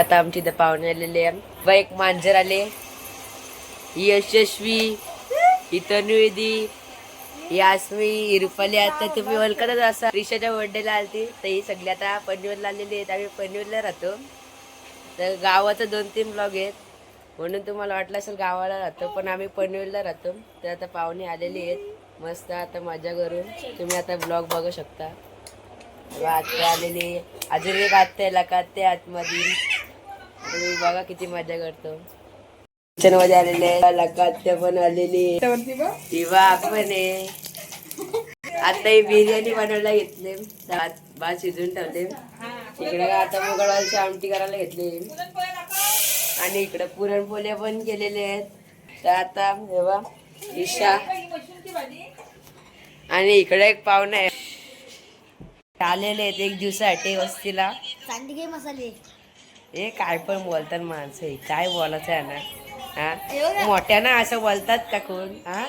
आता आमची इथं पाहुणे आलेले आहे व एक मांजर आले. यशस्वी इथं निवेदी यास्मी रुपाली आता तुम्ही ओळखतच असा रिशाच्या बर्थडेला आलती. तर ही सगळी आता पनवेलला आलेली आहेत. आम्ही पनवेलला राहतो. तर गावाचं दोन तीन ब्लॉग आहेत. म्हणून तुम्हाला वाटलं असेल गावाला राहतो पण आम्ही पनवेलला राहतो. तर आता पाहुणे आलेली आहेत. मस्त आता मजा करून तुम्ही आता ब्लॉग बघू शकता. आत्या आलेली अजून एक आत्या आहे लका आत्या आतमध्ये तुम्ही बघा किती मजा करतो. किचनमध्ये आलेले आहे. लका आत्या पण आलेली. दिवा पण आहे आता ही बिर्याणी बनवायला घेतले. भात भात शिजून ठेवले. इकडे आता मुगळवारची आमटी करायला घेतली. आणि इकडे पुरणपोळ्या पण केलेले आहेत. तर आता हे बा ईशा. आणि इकडे एक पाहुणा आहे. आलेले आहेत एक दिवसासाठी वस्तीला. सांडगे मसाले. हे काय पण बोलतात माणसं हे. काय बोलायचं आहे ना? हा? मोठ्यानं असं बोलतात का कोण? हा?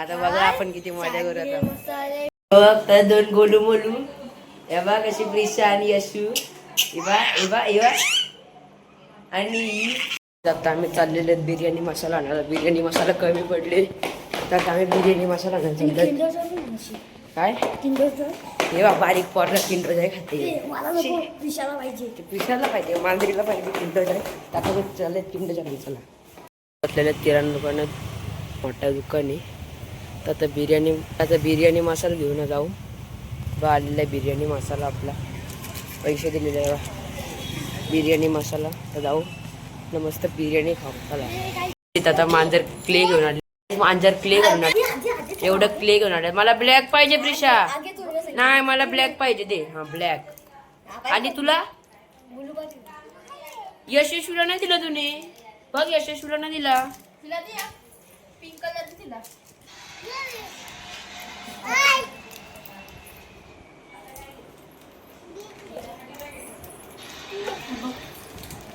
आता बघा आपण किती मजा करू आता मसाले. बघ तर दोन गोलू मोलू. हे बघ कशी प्रिशा आणि यशू. इवा इवा इवा आणि आता आम्ही चाललेले आहेत बिर्याणी मसाला आणायला. बिर्याणी मसाला कमी पडले. तर आम्ही बिर्याणी मसाला आणायला चाललो काय? हे बघ बारीक पॉटर किंडो जाय खाते. विशाला पाहिजे. पिशाला पाहिजे मांजरीला पाहिजे किंडो जाय. आता चालले किंडो जाय चला. बसलेल्या किराणा दुकानात मोठं दुकान. आहे तर आता बिर्याणी आता बिर्याणी मसाला घेऊन जाऊ. बा आलेला आहे बिर्याणी मसाला आपला. पैसे दिलेले आहे बा. बिर्याणी मसाला. तर जाऊ. न मस्त बिर्याणी खाऊ. चला. आता मांजर क्ले घेऊन आले. मांजर क्ले घेऊन आले. एवढं क्ले आले. मला ब्लॅक पाहिजे प्रिशा. नाही मला ब्लॅक पाहिजे दे. हा ब्लॅक आणि तुला? यशस्वीला नाही दिला तुम्ही बघ यशस्वीला नाही दिला. पिंक कलर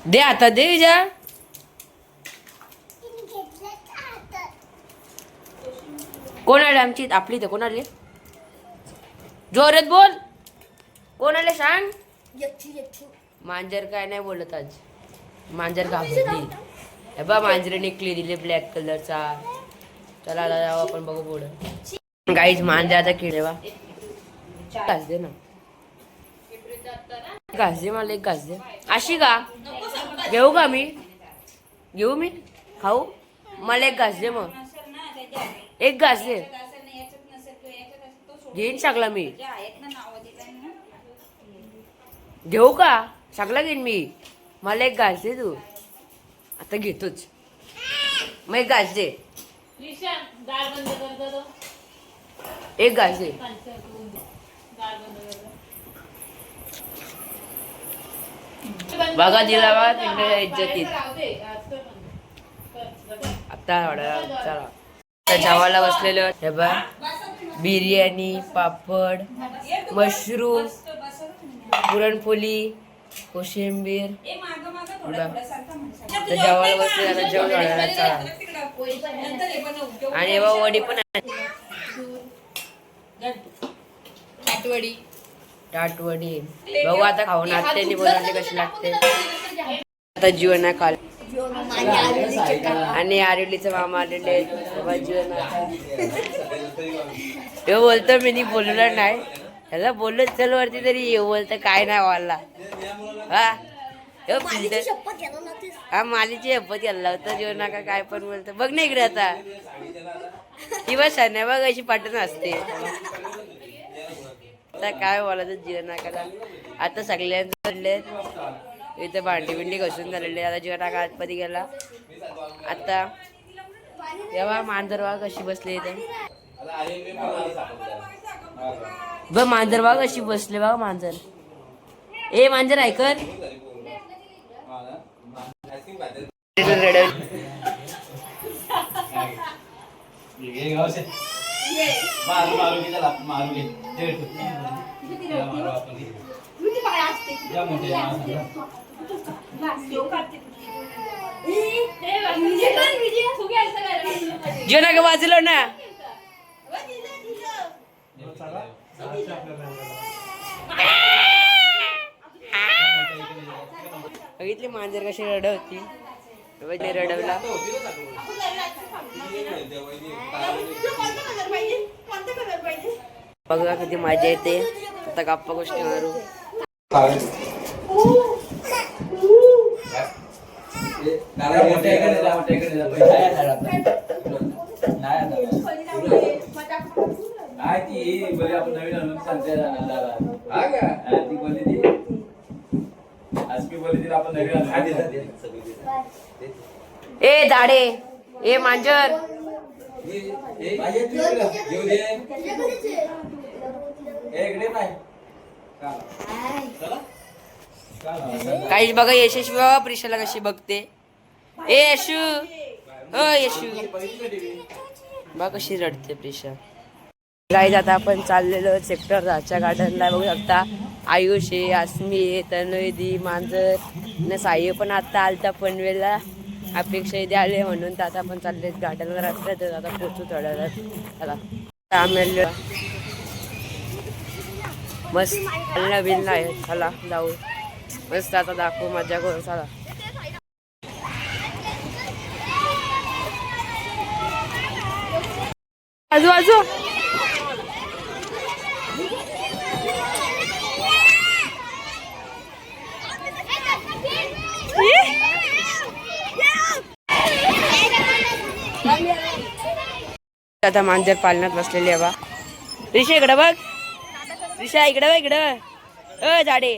दे आता दे विजा कोण आले आमची? आपली इथं कोण आले? जोरात बोल. कोण आले सांग. मांजर काय नाही बोलत आज. मांजर घाबरली. हे बा मांजरीने क्ले दिले ब्लॅक कलरचा चला जाऊ आपण बघू पुढं. काहीच मांजर आता किडे बा. घास दे ना. घास दे मला एक घास दे अशी का? घेऊ का मी? घेऊ मी? खाऊ? मला एक घास दे मग. एक घास दे घेईन सगळा मी. घेऊ का? सगळा घेईन मी. मला एक घास दे तू. आता घेतोच. मग एक घास दे. एक घास दे. बघा दिला बा पिंडच्या इज्जतीत. आता चला. आता जेवायला बसलेलो. हे बा बिर्याणी पापड मशरूम पुरणपोळी कोशिंबीर. बघा. जेवायला बसले आता जेवण चला आणि बा वडी पण आहे. टाटवडी बघू आता खाऊन आत्याने बनवली कशी लागते. आता जीवन आहे काल आणि आरेलीचं मामा आलेले आहेत. बाबा बोलतो मी नी बोलणार नाही. ह्याला बोललो चल वरती तरी येऊ बोलतं काय नाही वाला. हा? हा मालीची शपथ घ्यायला होता जीवन नका काय पण बोलतं. बघ ना इकडे आता. ती बस नाही बघ अशी पाठण असते. आता काय बोलायचं जीवन आता सगळ्यांचं चढले इथं भांडी बिंडी घसून झालेले आता जीवन नाका आतमध्ये गेला. आता तेव्हा मांजरवा कशी बसली इथे. बघ मांजरवा कशी बसले बा मांजर. ए मांजर ऐकर मारू जेवणाक की वाजलो ना। बघितली मांजर कशी रडवती वहिनी रडवला. बघा कधी मजा येते. आता गप्पा गोष्टी मारू. काय ती बरी आपण नवीन आणून सांगते हा ती बोलली ती आज मी बोलली तिला आपण नवीन ए झाडे ए मांजर. घेऊ दे इकडे नाही काही बघा यशस्वी बाबा प्रिशाला कशी बघते. ए यशू! हो यशू. बघा कशी रडते प्रिशा. गाईज आता आपण चाललेलो सेक्टर राजच्या गार्डनला बघू शकता आयुष आहे आसमी आहे तन्वयदी मांजर न साई पण आता आलता पनवेलला. अपेक्षा इथे आले म्हणून तर आता आपण चालले गार्डनला तर आता पोचू थोड्या वेळात. चला. आम्ही मस्त. नवीन आहे चला जाऊ. मस्त आता दाखवू मजा करू चला आजू आजू आता मांजर पालनात बसलेली आहे बा. रिषा इकडं बघ. रिषा इकडं बघ इकडं अ झाडे.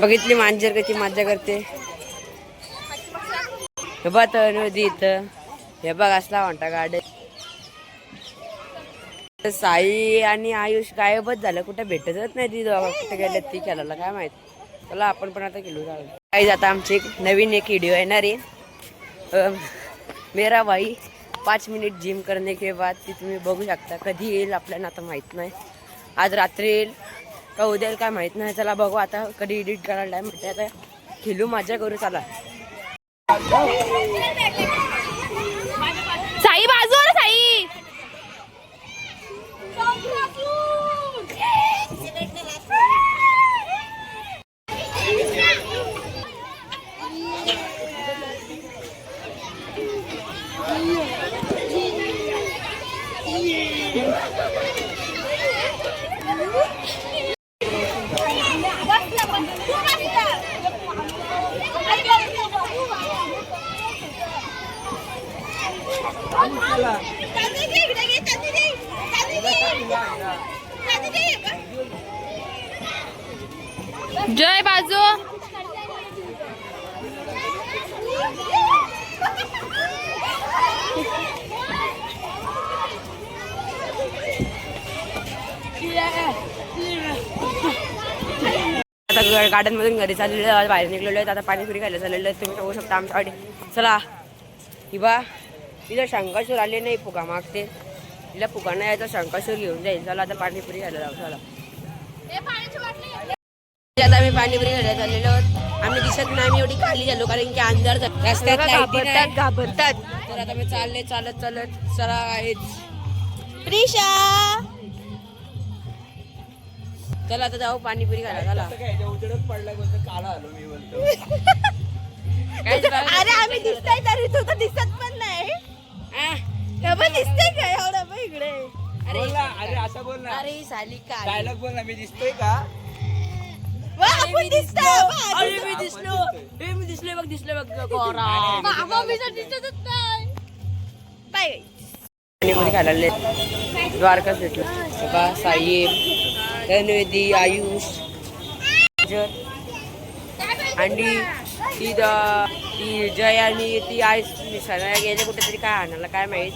बघितली मांजर कशी मजा करते. हे बघ तर नदी इथं. हे बघ असला म्हणता गार्डन. साई आणि आयुष गायबच झालं. कुठे भेटतच नाही ती दोघं. कुठे गेले ती खेळायला काय माहीत. चला आपण पण आता खेळू झालं काही आता आमची एक नवीन एक व्हिडिओ येणार आहे. मेरा भाई पाच मिनिट जिम करणे के बाद ती तुम्ही बघू शकता. कधी येईल आपल्याला आता माहीत नाही. आज रात्री येईल का उद्याला काय माहीत नाही. चला बघू आता कधी एडिट करायला टाइम भेटते आता खेळू मजा करू चला साई बाजूवर साई जय बाजू आता गार्डन मधून घरी चाललेलो आहे, बाहेर निघलेलो आहे. आता पाणीपुरी खायला चाललेलो आहे. तुम्ही बघू शकता आमच्या गाडी चला. ही बा तिला शंकासूर आले नाही फुगा मागते. तिला फुगा नाही यायचा शंकासूर घेऊन जाईल. चला आता पाणीपुरी खायला जाऊ चला. आता आम्ही पाणीपुरी खायला चाललेलो आहोत. आम्ही दिसत नाही आम्ही एवढी खाली झालो कारण की अंधार. रस्त्यात. घाबरतात तर आता मी चालले चालत चालत. चला आहेच प्रिशा! चला आता जाऊ पाणीपुरी खायला चला. काय? झालं? अरे आम्ही दिसतोय तरी तू तर दिसत पण नाही. हे दिसतंय का एवढं? बघ इकडे. अरे अरे असं बोल ना. अरे साली काय डायलॉग बोल ना मी दिसतोय का? वा, आपण दिसतोय अरे मी दिसलो. हे मी दिसले बघ दिसले बघ कोरा बाबा मी तर दिसतच नाही. बाय. पाणीपुरी खायला आले द्वारका सभा साई. धनवेदी आयुष आणि ती द- ती जय आणि ती आयुष सगळ्या गेल्या कुठेतरी काय आणायला काय माहीत.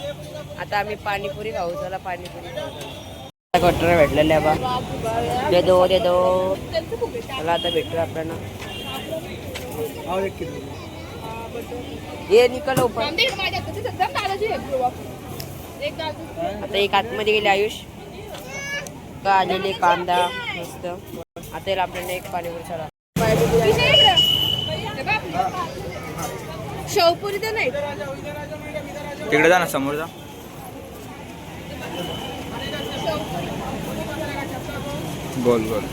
आता आम्ही पाणीपुरी खाऊ चला पाणीपुरी खाऊ. कटर भेटलेल्या बा. दे दो दे दो. चला आता भेटू आपल्याला. ये निकल आता एक आतमध्ये गेले आयुष. आलेले कांदा मस्त. आता याला आपल्याला एक पाणीपुरी चला. शेवपुरी तर नाही. तिकडे जा ना समोर जा. बोल बोल.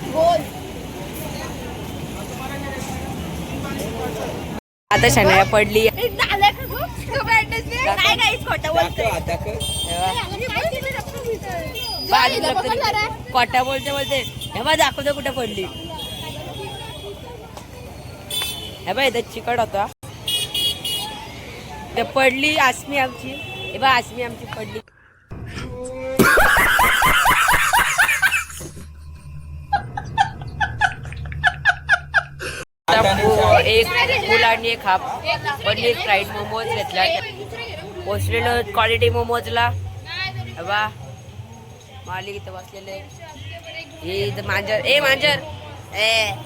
आता शनाया पडली. कोटा बोलते बोलते. हे बा दाखवतो कुठे पडली. हे बा इथं चिकट होता. ते पडली आसमी आमची. हे बा आसमी आमची पडली. एक फुल आणि एक हाफ. पनीर फ्राईड मोमोज घेतला पोचलेलो क्वालिटी मोमोजला. बा मालिक इथं बसलेले हे इथं मांजर. ए मांजर. ए.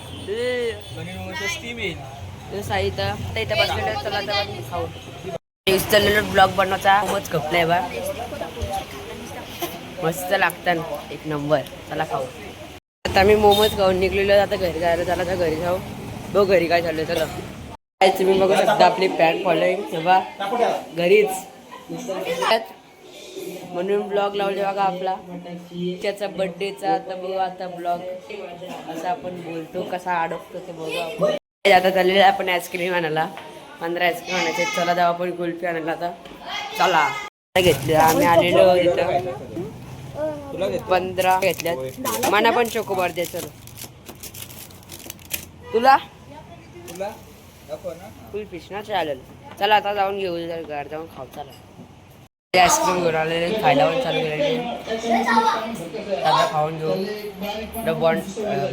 साई इथं. इथं बसलेलं चला तर खाऊ चाललेलो ब्लॉग बनवायचा. खूपच खपलाय बा. मस्त लागतात एक नंबर. चला खाऊ आता मी मोमोज खाऊन निघलेलो आता घरी जायला चला तर घरी जाऊ. बघ घरी काय चाललंय. चला. काय तुम्ही बघू शकता आपली पॅन्ट फॉलोईंग तेव्हा घरीच. म्हणून ब्लॉग लावले बघा आपला. त्याचा बर्थडेचा आता बघू आता ब्लॉग असा आपण बोलतो कसा अडकतो ते बघू आपण. आता चाललेलं आपण आईस्क्रीम आणायला. पंधरा आईस्क्रीम आणायचे चला जाऊ आपण कुल्फी आणायला आता. चला. घेतले आम्ही आलेलो इथं. पंधरा घेतल्यात. मना पण चोकोबार दे चल. तुला? कुल्फीश ना चालेल. चला आता जाऊन घेऊ जर घर जाऊन खाऊ चला. आईस्क्रीम घेऊन आलेले खायला पण चालू केलेले आता खाऊन घेऊ बॉन्ड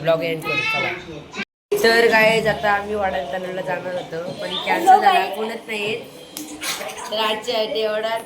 ब्लॉग एंड करू चला तर काय आता आम्ही तलावला जाणार होतो. पण कॅन्सल झाला. कोणच नाही. येत. तर आजच्या एवढा